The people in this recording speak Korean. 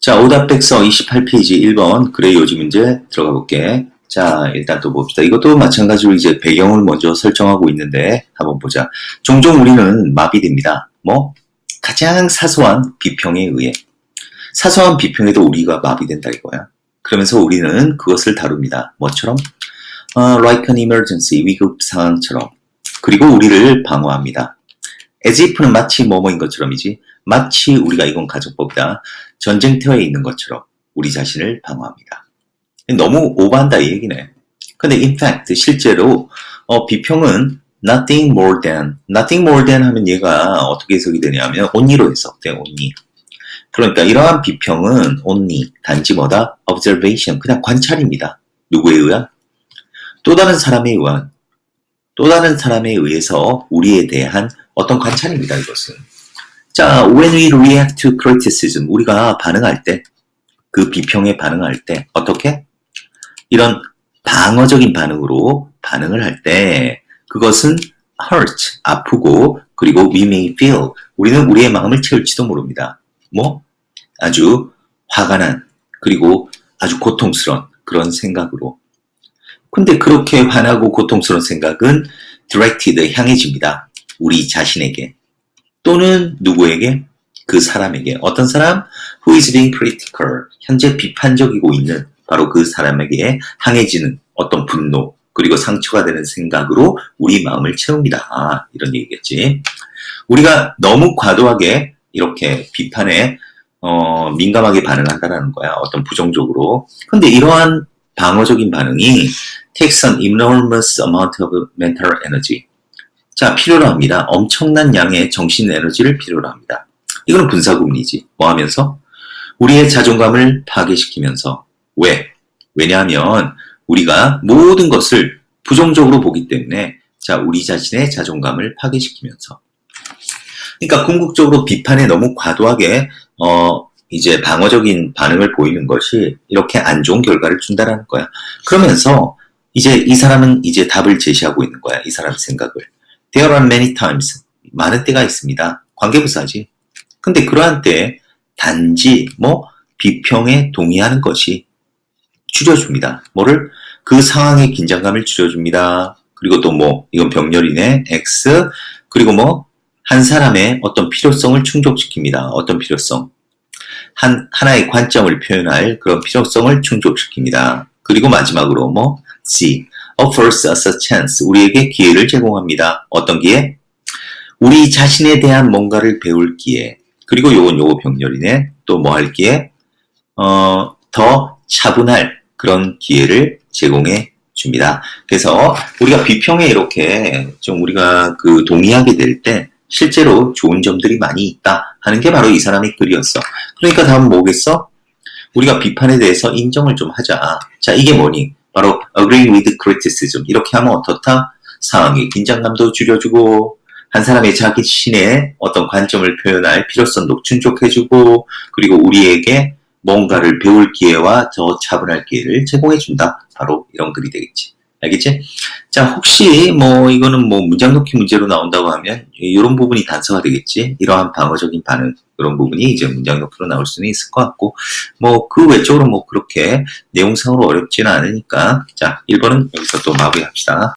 자, 오답백서 28페이지 1번 그래 요지 문제 들어가 볼게. 자, 일단 또 봅시다. 이것도 마찬가지로 이제 배경을 먼저 설정하고 있는데 한번 보자. 종종 우리는 마비됩니다. 뭐? 가장 사소한 비평에 의해. 사소한 비평에도 우리가 마비된다 이거야. 그러면서 우리는 그것을 다룹니다. 뭐처럼? 어, like an emergency, 위급 상황처럼. 그리고 우리를 방어합니다. As if는 마치 뭐뭐인 것처럼이지. 마치 우리가 이건 가정법이다. 전쟁터에 있는 것처럼 우리 자신을 방어합니다. 너무 오버한다 이 얘기네. 근데 in fact 실제로 어, 비평은 nothing more than nothing more than 하면 얘가 어떻게 해석이 되냐면 only로 해석돼 only. 그러니까 이러한 비평은 only 단지 뭐다 observation 그냥 관찰입니다. 누구에 의한? 또 다른 사람에 의한 또 다른 사람에 의해서 우리에 대한 어떤 관찰입니다. 이것은. 자, when we react to criticism, 우리가 반응할 때, 그 비평에 반응할 때, 어떻게? 이런 방어적인 반응으로 반응을 할 때, 그것은 hurt, 아프고, 그리고 we may feel, 우리는 우리의 마음을 채울지도 모릅니다. 뭐? 아주 화가 난, 그리고 아주 고통스러운 그런 생각으로. 근데 그렇게 화나고 고통스러운 생각은 directed, 향해집니다. 우리 자신에게. 또는 누구에게? 그 사람에게. 어떤 사람? Who is being critical. 현재 비판적이고 있는 바로 그 사람에게 항해지는 어떤 분노, 그리고 상처가 되는 생각으로 우리 마음을 채웁니다. 아, 이런 얘기겠지. 우리가 너무 과도하게 이렇게 비판에 어, 민감하게 반응한다라는 거야. 어떤 부정적으로. 근데 이러한 방어적인 반응이 takes an enormous amount of mental energy. 자, 필요로 합니다. 엄청난 양의 정신 에너지를 필요로 합니다. 이거는 분사구문이지. 뭐 하면서? 우리의 자존감을 파괴시키면서. 왜? 왜냐하면 우리가 모든 것을 부정적으로 보기 때문에 자, 우리 자신의 자존감을 파괴시키면서. 그러니까 궁극적으로 비판에 너무 과도하게 어 이제 방어적인 반응을 보이는 것이 이렇게 안 좋은 결과를 준다라는 거야. 그러면서 이제 이 사람은 이제 답을 제시하고 있는 거야. 이 사람 생각을. There are many times. 많은 때가 있습니다. 관계부사지. 근데 그러한 때 단지 뭐 비평에 동의하는 것이 줄여줍니다. 뭐를? 그 상황의 긴장감을 줄여줍니다. 그리고 또 뭐 이건 병렬이네. X. 그리고 뭐 한 사람의 어떤 필요성을 충족시킵니다. 어떤 필요성? 한 하나의 관점을 표현할 그런 필요성을 충족시킵니다. 그리고 마지막으로 뭐 C. offers us a chance. 우리에게 기회를 제공합니다. 어떤 기회? 우리 자신에 대한 뭔가를 배울 기회. 그리고 요건 요거 병렬이네. 또 뭐 할 기회? 어, 더 차분할 그런 기회를 제공해 줍니다. 그래서 우리가 비평에 이렇게 좀 우리가 그 동의하게 될 때 실제로 좋은 점들이 많이 있다 하는 게 바로 이 사람의 글이었어. 그러니까 다음 뭐겠어? 우리가 비판에 대해서 인정을 좀 하자. 자, 이게 뭐니? 바로 agree with criticism. 이렇게 하면 어떻다? 상황의 긴장감도 줄여주고 한 사람의 자기 신의 어떤 관점을 표현할 필요성도 충족해주고 그리고 우리에게 뭔가를 배울 기회와 더 차분할 기회를 제공해준다. 바로 이런 글이 되겠지. 알겠지? 자, 혹시 뭐 이거는 뭐 문장 놓기 문제로 나온다고 하면 이런 부분이 단서가 되겠지. 이러한 방어적인 반응 이런 부분이 이제 문장 놓기로 나올 수는 있을 것 같고 뭐 그 외적으로 뭐 그렇게 내용상으로 어렵지는 않으니까 자, 1번은 여기서 또 마무리합시다.